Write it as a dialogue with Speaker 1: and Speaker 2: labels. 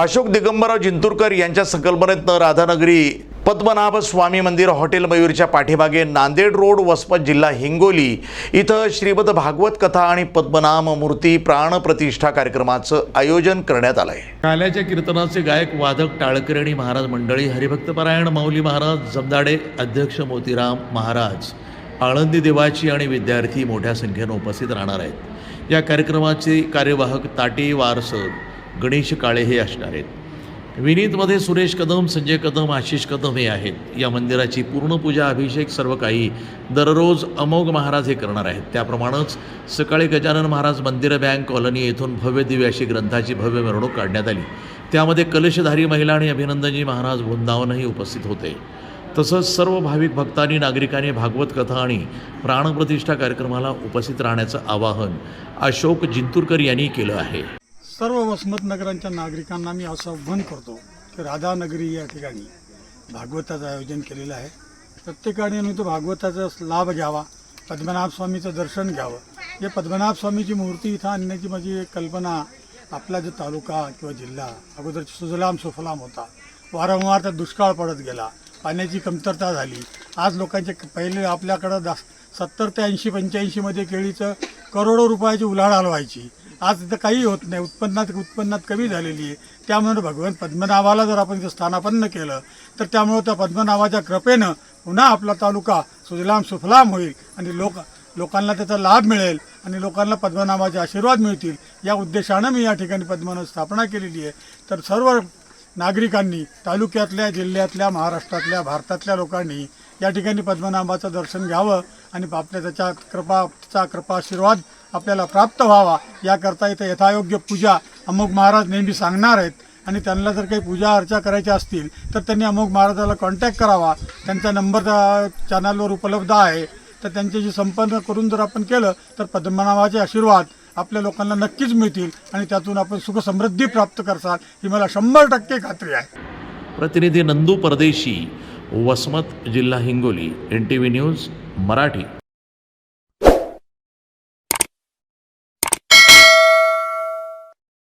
Speaker 1: अशोक दिगंबरराव जिंतूरकर यांच्या संकल्पनेतनं राधानगरी पद्मनाभ स्वामी मंदिर हॉटेल मयूरच्या पाठीमागे नांदेड रोड वसमत जिल्हा हिंगोली इथं श्रीमद भागवत कथा आणि पद्मनाम मूर्ती प्राणप्रतिष्ठा कार्यक्रमाचं आयोजन करण्यात आलं आहे
Speaker 2: काल्याच्या कीर्तनाचे गायक वादक टाळकरी आणि महाराज मंडळी हरिभक्तपरायण माऊली महाराज जमदाडे अध्यक्ष मोतीराम महाराज आळंदी देवाची आणि विद्यार्थी मोठ्या संख्येनं उपस्थित राहणार आहेत. या कार्यक्रमाचे कार्यवाहक ताटे वारस गणेश काळे हे असणार आहेत. विनीतमध्ये सुरेश कदम संजय कदम आशिष कदम हे आहेत. या मंदिराची पूर्ण पूजा अभिषेक सर्व काही दररोज अमोघ महाराज हे करणार आहेत. त्याप्रमाणेच सकाळी गजानन महाराज मंदिर बँक कॉलनी येथून भव्य दिव्य अशी ग्रंथाची भव्य मिरवणूक काढण्यात आली. त्यामध्ये कलशधारी महिला आणि अभिनंदनजी महाराज वृंदावनही उपस्थित होते. तसंच सर्व भाविक भक्तांनी नागरिकांनी भागवत कथा आणि प्राणप्रतिष्ठा कार्यक्रमाला उपस्थित राहण्याचं आवाहन अशोक जिंतूरकर यांनी केलं आहे.
Speaker 3: सर्व वसमत नगरांच्या नागरिकांना मी असं आव्हान करतो की राधानगरी या ठिकाणी भागवताचं आयोजन केलेलं आहे. प्रत्येकाने तो भागवताचा लाभ घ्यावा पद्मनाभ स्वामीचं दर्शन घ्यावं. हे पद्मनाभ स्वामीची मूर्ती इथं आणण्याची माझी एक कल्पना आपला जो तालुका किंवा जिल्हा अगोदर सुजलाम सुफलाम होता. वारंवार त्यात दुष्काळ पडत गेला पाण्याची कमतरता झाली. आज लोकांचे पहिले आपल्याकडं दा सत्तर ते ऐंशी पंच्याऐंशीमध्ये केळीचं करोडो रुपयाची उलाढाल व्हायची. आज तिथं काही होत नाही. उत्पन्नात उत्पन्नात कमी झालेली आहे. त्यामुळे भगवान पद्मनाभाला जर आपण स्थानापन्न केलं तर त्यामुळं त्या पद्मनाभाच्या कृपेनं पुन्हा आपला तालुका सुजलाम सुफलाम होईल आणि लोक लोकांना त्याचा लाभ मिळेल आणि लोकांना पद्मनाभाचे आशीर्वाद मिळतील. या उद्देशानं मी या ठिकाणी पद्मनाभ स्थापना केलेली आहे. तर सर्व नागरिकांनी तालुक्यातल्या जिल्ह्यातल्या महाराष्ट्रातल्या भारतातल्या लोकांनी या ठिकाणी पद्मनाभाचं दर्शन घ्यावं आणि आपल्या त्याच्या कृपाचा कृपा आशीर्वाद आपल्याला प्राप्त व्हावा याकरता इथं यथायोग्य पूजा अमुक महाराज नेहमी सांगणार आहेत. आणि त्यांना जर काही पूजा अर्चा करायच्या असतील तर त्यांनी अमुक महाराजाला कॉन्टॅक्ट करावा. त्यांचा नंबर त्या चॅनलवर उपलब्ध आहे. तर त्यांच्याशी संपर्क करून जर आपण केलं तर पद्मनाभाचे आशीर्वाद आपल्या लोकांना नक्कीच मिळतील. आणि त्यातून आपण सुखसमृद्धी प्राप्त करसाल ही मला शंभर टक्के खात्री आहे.
Speaker 2: प्रतिनिधी नंदू परदेशी वसमत जिल्हा Hingoli N T V news Marathi.